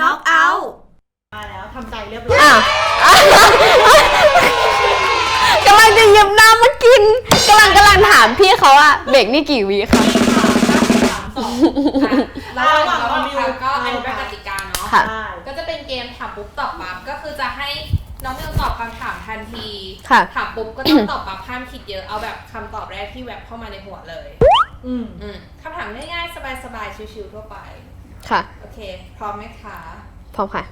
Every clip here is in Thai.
น็อกเอาท์มาแล้วทำใจเรียบร้อยอ้าวกำลังจะหยิบน้ำมากินกำลังกำลังถามพี่เขาอะเบรกนี่กี่วิคะสามสองระหว่างเราทำก็อันนี้เป็นกติกาเนาะ ค่ะใช่ก็จะเป็นเกมถามปุ๊บตอบปั๊บก็คือจะให้น้องมิวตอบคำถามทันทีค่ะ ถามปุ๊บก็ต้องตอบปั๊บห้ามคิดเยอะเอาแบบคำตอบแรกที่แวบเข้ามาในหัวเลย อืมอืมคำถามง่ายๆสบายๆชิวๆทั่วไป ค่ะ โอเค พร้อมไหมคะ พร้อมค่ะ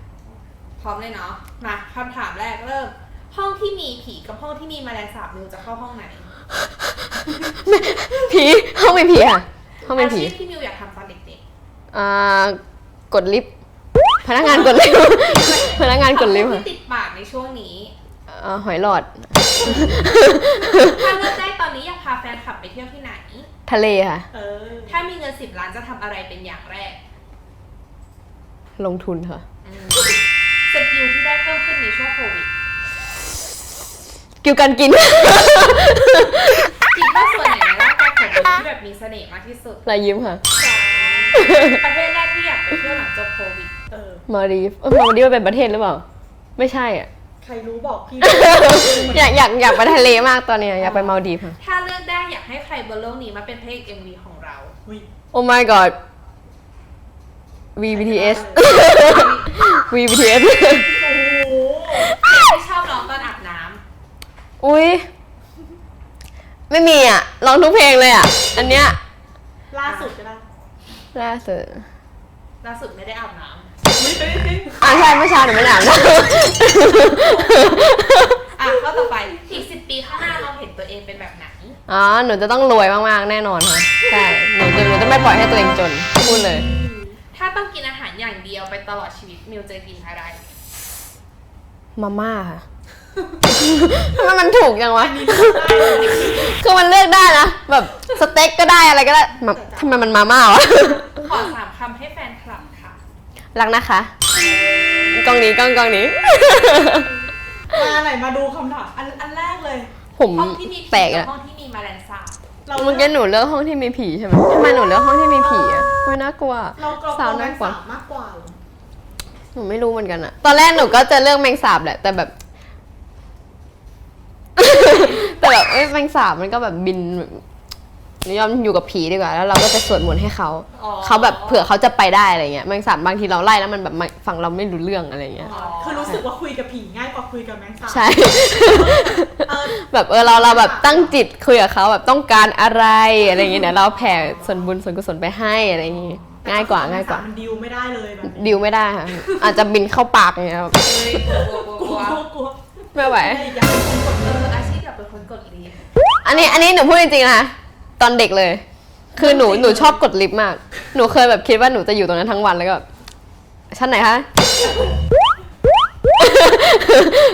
พร้อมเลยเนาะ มาคำถามแรกเริ่ม ห้องที่มีผีกับห้องที่มีแมลงสาบมิวจะเข้าห้องไหนผีห้องไม่ผีค่ะห้องไม่อาผีชีพที่มิวอยากทำตอนเด็กอ่ากดลิฟต์พนักงานกดลิฟต์พนักงานๆกดลิฟต์คำพูค่ะที่ติดปากในช่วงนี้อ่าหอยหลอด ถ้าเลือกได้ตอนนี้อยากพาแฟนคลับไปเที่ยวที่ไหน ทะเลค่ะ เออ ถ้ามีเงินสิบล้านจะทำอะไรเป็นอย่างแรก ลงทุนค่ะอืมสกิลที่ได้เพิ่มขึ้นในช่วงโควิดกิวกันกิน คิดว่าส่วนไหนในร่างกายของมิวที่แบบมีเสน่ห์มากที่สุดรายยิ้มค่ะ ประเทศแรกที่อยากไปเที่ยวหลังจบโควิด เออ มาดีฟเอ้ยมาดีฟมันเป็นประเทศหรือเปล่า ไม่ใช่อะ ใครรู้บอกพี่ อยากอยากอยากไปทะเลมากตอนเนี้ยอยากไปมาดีฟค่ะ ถ้าเลือกได้อยากให้ใครบนโลกนี้มาเป็นพระเอกเอ็มวีของเราอุ๊ย Oh my god VBTS VBTS โอ้โหที่ชอบร้องตอนอาบน้อุ้ยไม่มีอะร้องทุกเพลงเลยอะ อันเนี้ยล่าสุดก็ได้ล่าสุดำล่าสุดไม่ได้อาบน้อุ๊ยไม่ได้อะใช่เมื่อเช้าหนูไม่ได้อ่านำอะข้อต่อไปอีกสิบปีข้างหน้าเราเห็นตัวเองเป็นแบบไหนอ๋อหนูจะต้องรวยมากๆแน่นอนค่ะใช่หนูจะหนูจะไม่ปล่อยให้ตัวเองจนพูดเลยถ้า ต้องกินอาหารอย่างเดียวไปตลอดชีวิตมิวจะกินอะไร มาม่าค่ะ ทำไมมันถูกจังวะ คือมันเลือกได้นะ แบบสเต็กก็ได้อะไรก็ได้มาทำไมมันมาม่าวะ ขอสามคำให้แฟนคลับค่ะ รักนะคะ กล้องนี้กล้องกล้องนี้ มาไหนมาดูคำถามอันอันแรกเลย ผมห้องที่มีผีแปลกกับอะห้องที่มีแมลงสาบ เราเมื่อกี้หนูเลือกห้องที่มีผีใช่ไหมทำไมหนูเลือกห้องที่มีผีอะไม่น่ากลัวเราเราสาวเราน่ากลัวสามมากกว่าเหรอหนูไม่รู้เหมือนกันอะตอนแรกหนูก็จะเลือกแมงสาบแหละ แต่แบบ แต่แบบเอ้ยแมงสาบมันก็แบบบินแบบห นูยอมอยู่กับผีดีกว่า แล้วเราก็จะสวดมนต์ให้เขา อ๋อ เขาแบบเผื่อเขาจะไปได้อะไรเงี้ยแมงสาบบางทีเราไล่แล้วมันแบบไม่ฝั่งเราไม่รู้เรื่องอะไรเงี้ยอ๋อคือรู้สึกว่าคุยกับผีง่ายกว่าคุยกับแมงสาบใช่ เออ แบบเออเราเราแบบตั้งจิตคุยกับเขาแบบต้องการอะไรอะไรเงี้ยเดี๋ยวเราแผ่ส่วนบุญส่วนกุศลไปให้อะไรอย่างงี้ง่ายกว่าง่ายกว่า มันดิวไม่ได้เลยแบบนี้ดิวไม่ได้ค่ะ อาจจะบินเข้าปากอย่างเงี้ยแบบเฮ้ยกลัวกลัวกกลัลัววกลัวไม่ไหว ไม่อยากเป็นคนกดเอเงินออาชีพอยากเป็นคนกดลีฟอันนี้อันนี้หนูพูดจริงๆนะ ตอนเด็กเลย คือหนูหนูชอบกดลิฟต์มาก หนูเคยแบบคิดว่าหนูจะอยู่ตรงนั้นทั้งวันแล้วก็แบบชั้นไหนคะ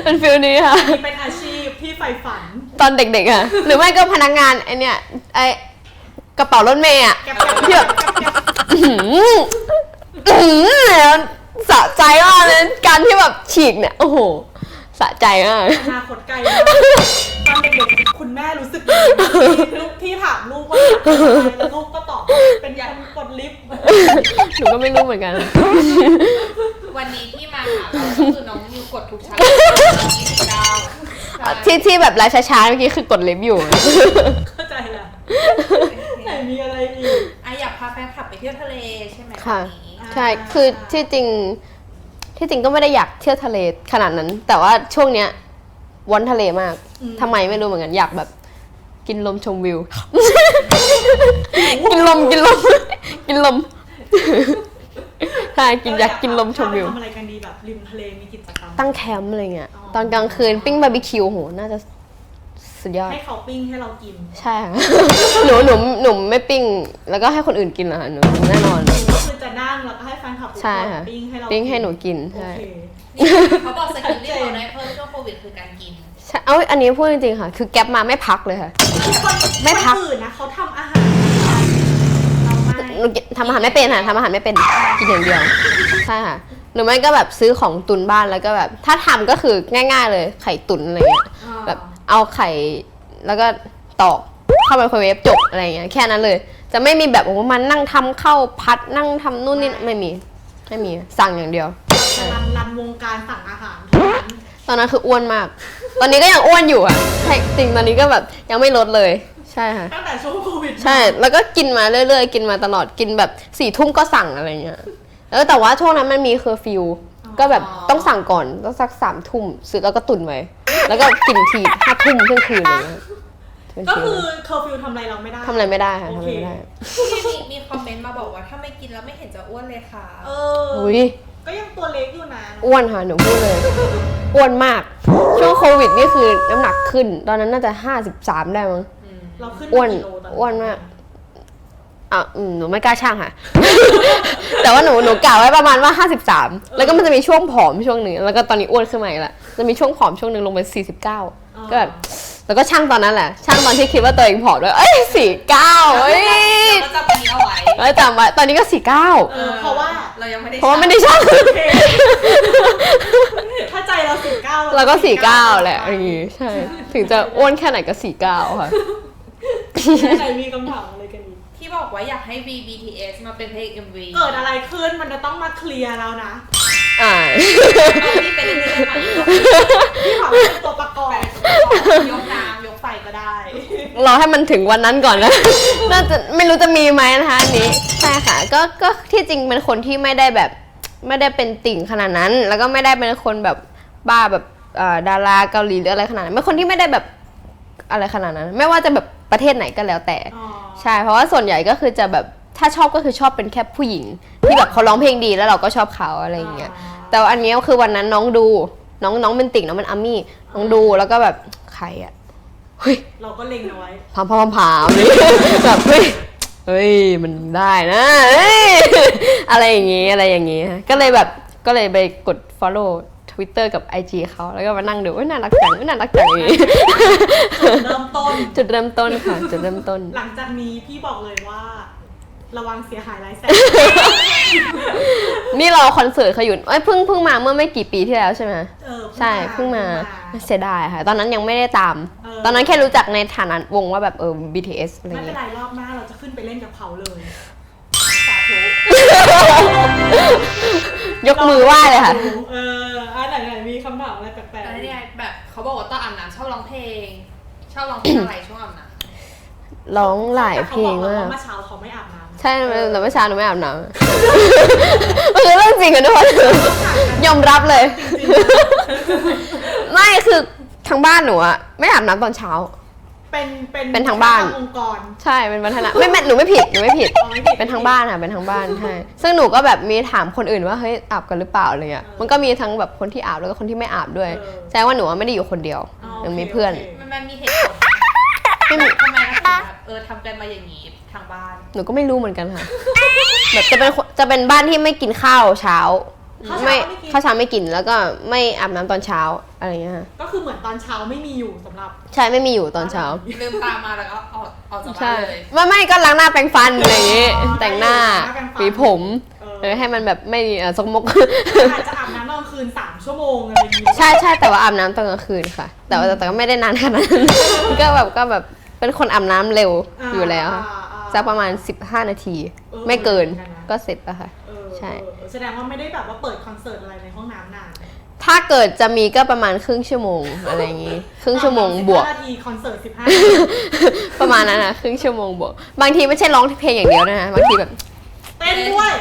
เป็นฟิลนี้ค่ะ นี่เป็นอาชีพที่ใฝ่ฝัน ตอนเด็กๆอะหรือไม่ก็พนักงานไอเนี่ยไอกระเป๋ารถเมย์อะแกบแกบที่แกแบบบแกบแกบอื้อหืออื้อหือสะใจมากเลยการที่แบบฉีกเนี่ย โอ้โห สะใจมาก อนาคตไกลมากตอนเด็กๆคุณแม่รู้สึกยังไงลูกพี่ถามลูกว่าอยากเป็นอะไรแล้วลูกก็ตอบว่าเป็นคนกดลิฟต์หนูก็ไม่รู้เหมือนกัน วันนี้ที่มาหาเราก็คือน้องมิวกดทุกชั้นยี่สิบเก้าที่ที่แบบไลฟ์ช้าๆเมื่อกี้คือกดลิฟต์อยู่ เข้าใจแล้วไหนมีอะไรอีก อะอยากพาแฟนคลับไปเที่ยวทะเลใช่ไหมค่ะ วันนี้ ใช่ คือที่จริง ที่จริงก็ไม่ได้อยากเที่ยวทะเลขนาดนั้น แต่ว่าช่วงเนี้ยวันทะเลมากทำไมไม่รู้เหมือนกันอยากแบบ กินลมชมวิว กินลมกินลม กินลมใช่กินอยากกินลมชมวิว ทำอะไรกันดีแบบริมทะเลมีกิจกรรม ตั้งแคมป์อะไรเงี้ยอ๋อตอนกลางคืนปิ้งบาร์บีคิวโหน่าจะ สุดยอด ให้เขาปิ้งให้เรากินใช่ค่ะ หนูหนูหนูไม่ปิ้ง แล้วก็ให้คนอื่นกินเหรอคะหนูแน่นอน ก็คือจะนั่งแล้วก็ให้แฟนคลับใช่ค่ะ ปิ้งให้เราปิ้งให้หนูกินโอใช่เคนี่เขาบอกสกิลที่เราได้เพิ่มช่วงโควิดคือการกิน ใช่เอ้ยอันนี้พูดจริงๆค่ะ คือแก๊ปมาไม่พักเลยค่ะไม่พัก คนอื่นนะเขาทำอาหารเราไม่หนูทำอาหารไม่เป็นค่ะทำอาหารไม่เป็นกินอย่างเดียวใช่ค่ะหรือไม่ก็แบบซื้อของตุนบ้านแล้วก็แบบ ถ้าทำก็คือง่าย ๆ เลยไข่ตุนอะไรเงี้ยแบบ เอาไข่แล้วก็ตอกเข้าไมโครเวฟจบอะไรเงี้ยแค่นั้นเลย จะไม่มีแบบโอ้โหมันนั่งทำข้าวพัดนั่งทำนู่นนี่ไม่มีไม่มีสั่งอย่างเดียววงการสั่งอาหารเท่านั้นตอนนั้นคืออ้วนมาก ตอนนี้ก็ยังอ้วนอยู่อะใช่จริงตอนนี้ก็แบบยังไม่ลดเลยใช่ค่ะ ตั้งแต่ช่วงโควิดใช่ แล้วก็กินมาเรื่อยๆ กินมาตลอด กินแบบสี่ทุ่มก็สั่งอะไรเงี้ย แล้วแต่ว่าช่วงนั้นมันมีเคอร์ฟิว ก็แบบต้องสั่งก่อนต้องสักสามทุ่มซื้อแล้วก็ตุนไว้ แล้วก็กินทีห้าทุ่มเที่ยงคืนอะไรเงี้ยเป็นก็ฟิลคือเคอร์ฟิวทำอะไรเราไม่ได้ ทำอะไรไม่ได้ค่ะโอทำเคอะไรไม่ได้ที่มีมีคอมเมนต์มาบอกว่าถ้าไม่กินแล้วไม่เห็นจะอ้วนเลยค่ะเออ อุ้ยก็ยังตัวเล็กอยู่นะ อ้วนค่ะหนูพูดเลย อ้วนมาก ช่วงโควิดนี่คือน้ำหนักขึ้น ตอนนั้นน่าจะห้าสิบสามได้มั้ง เราขึ้นอ้วนมากิโลตอ้วนมาก อะอืมหนูไม่กล้าช่างค่ะ แต่ว่าหนูหนูกะไว้ประมาณว่า 53 แล้วก็มันจะมีช่วงผอมช่วงหนึ่งแล้วก็ตอนนี้อ้วนขึ้นมาอีกแล้วจะมีช่วงผอมช่วงหนึ่งลงไป49 ก็แบบแล้วก็ช่างตอนนั้นแหละ ช่างตอนที่คิดว่าตัวเองผอมด้วยเอ้ย49เอ้ยเราจำอันนี้เอาไว้แล้วจำไว้ตอนนี้ก็ 49 เออเพราะว่าเรายังไม่ได้เพราะว่าไม่ได้ช่างโอเคถ้าใจเราสี่เก้าเราก็49แหละอย่างงี้ใช่ ถึงจะอ้วนแค่ไหนก็49ค่ะไหนมีคำถามอะไรกันอีก ที่บอกว่าอยากให้ VBTS มาเป็นเพลง MV เกิดอะไรขึ้นมันจะต้องมาเคลียร์แล้วนะอ่าตอนที่เป็นเรื่องใหม่พี่ขอเป็นตัวประกอบยกน้ำยกไฟใส่ก็ได้รอให้มันถึงวันนั้นก่อนนะ น่าจะไม่รู้จะมีไหมนะคะอันนี้ ใช่ค่ะ ก็ก็ที่จริงเป็นคนที่ไม่ได้แบบ ไม่ได้เป็นติ่งขนาดนั้น แล้วก็ไม่ได้เป็นคนแบบบ้าแบบเอ่อดาราเกาหลีหรืออะไรขนาดนั้นเป็นคนที่ไม่ได้แบบอะไรขนาดนั้น ไม่ว่าจะแบบ ประเทศไหนก็แล้วแต่อ๋อใช่ เพราะว่าส่วนใหญ่ก็คือจะแบบถ้าชอบก็คือชอบเป็นแค่ผู้หญิง ที่แบบเขาร้องเพลงดีแล้วเราก็ชอบเขาอะไรอย่างเงี้ยแต่ว่าอันเนี้ยคือวันนั้นน้องดูน้องน้องเป็นติ่งน้องเป็นอามี่น้องดูแล้วก็แบบใครอะเฮ้ยเราก็เล็งเอาไว้พามพามพามเลยแบบเฮ้ยเฮ้ยมันได้นะเฮ้ยอะไรอย่างงี้อะไรอย่างงี้ ก็เลยแบบก็เลยไปกด follow Twitter กับ IG เขาแล้วก็มานั่งดูว่าน่ารักจังเว้ยน่ารักจังอย่างงี้เริ่มต้น จุดเริ่มต้นค่ะจุดเริ่มต้น หลังจากนี้พี่บอกเลยว่า ระวังเสียหายหลายแสนนี่เราคอนเสิร์ตเขาอยู่เอ้ยเพิ่งเพิ่งมาเมื่อไม่กี่ปีที่แล้วใช่ไหมเออใช่เพิ่งมาเสียดายค่ะ ตอนนั้นยังไม่ได้ตามเออตอนนั้นแค่รู้จักในฐานะวงว่าแบบเออ BTS อะไรไม่เป็นเงี้ยไรรอบหน้าเราจะขึ้นไปเล่นกับเขาเลยสาธุ ยกมือไหว้เลยค่ะ เอออะไหนไหนมีคำถามอะไรแปลกแล้วๆเนี่ยแบบเขาบอกว่าตอนอาบน้ำชอบร้องเพลง ชอบร้องเพลงอะไรช่วงอาบน้ร้องหลายเพลงแต่ขบอมากว่เมื่อเช้าเขาไม่อาบน้ำใช่แต่เมื่อเช้าหนูไม่อาบน้ำ มันคือเรื่องจริงกันทุกคนยอมรับเลย ไม่คือทางบ้านหนูอะไม่อาบน้ำตอนเช้า เป็นเป็นเป็นทางบ้าน องค์กร ใช่เป็นวัฒนะไม่ไม่หนูไม่ผิดหนูไม่ผิด อ๋อไม่ผิดเป็นทางบ้านค่ะเป็นทางบ้านใช่ซึ่งหนูก็แบบมีถามคนอื่นว่าเฮ้ยอาบกันหรือเปล่าอะไรเงี้ยเออมันก็มีทั้งแบบคนที่อาบแล้วก็คนที่ไม่อาบด้วยเออ แสดงว่าหนูอะไม่ได้อยู่คนเดียวอ๋อหนูโอเคมีเพื่อนโอเคำมันมันมีเหตุผลไม่มี ทำไมเราถึงแบบเออทำกันมาอย่างนี้ทางบ้าน หนูก็ไม่รู้เหมือนกันค่ะ แบบจะเป็นคนจะเป็นบ้านที่ไม่กินข้าวเช้า ข้าวเช้าไม่ไม่กินข้าวเช้าไม่กินแล้วก็ไม่อาบน้ำตอนเช้าอะไรเงี้ยค่ะก็คือเหมือนตอนเช้าไม่มีอยู่สำหรับ ใช่ไม่มีอยู่ตอนเช้า ลืมตามาแล้วก็ออกออกจากบ้าใช่นเลยไม่ไม่ก็ล้างหน้าแปรงฟันอะไรอย่างงี้ อ๋อแต่งหน้าล้างหน้าแปรงฟันหวีผมเออเออให้มันแบบไม่เอ่อสกมก อาจจะอาบน้ำตอนกลางคืนสามชั่วโมงอะไรอย่างงี้ใช่ใช่แต่ว่าอาบน้ำตอนกลางคืนค่ะ แต่ว่าแต่ก็ไม่ได้นานขนาดนั้น ก็แบบก็แบบเป็นคนอาบน้ำเร็วอยู่แล้วาอ่าสักประมาณ 15 นาที เออไม่เกินเหมือนกันนะ ก็เสร็จแล้วค่ะเออใช่เออแสดงว่าไม่ได้แบบว่าเปิดคอนเสิร์ตอะไรในห้องน้ำนานถ้าเกิดจะมีก็ประมาณครึ่งชั่วโมงอะไรอย่างงี้ ครึ่งชั่วโมงบวก15นาทีคอนเสิร์ตสิบห้าประมาณนั้นนะครึ่งชั่วโมงบวก บางทีไม่ใช่ร้องเพลงอย่างเดียวนะคะบางทีแบบเต้นด้วย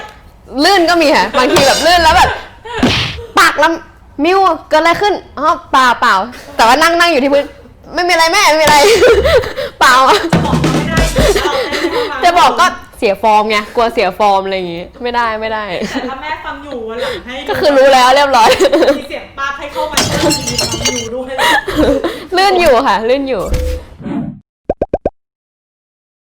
ลื่นก็มีค่ะบางทีแบบลื่นแล้วแบบปากแล้วมิวเกิดอะไรขึ้นอ๋อเปล่าเปล่าแต่ว่านั่งนั่งอยู่ที่พื้นไม่มีอะไรแม่ไม่มีอะไร เปล่าบอกก็ไม่ได้เราเต้นในห้องน้ำจะบอกก็เสียฟอร์มไงกลัวเสียฟอร์มอะไรอย่างงี้ ไม่ได้ไม่ได้ แต่ถ้าแม่ฟังอยู่วันหลังให้ก็คือรู้แล้วเรียบร้อย มีเสียงป้าให้เข้ามาช่วยมีฟังอยู่ด้วย ลื่นอยู่ค่ะ ลื่นอยู่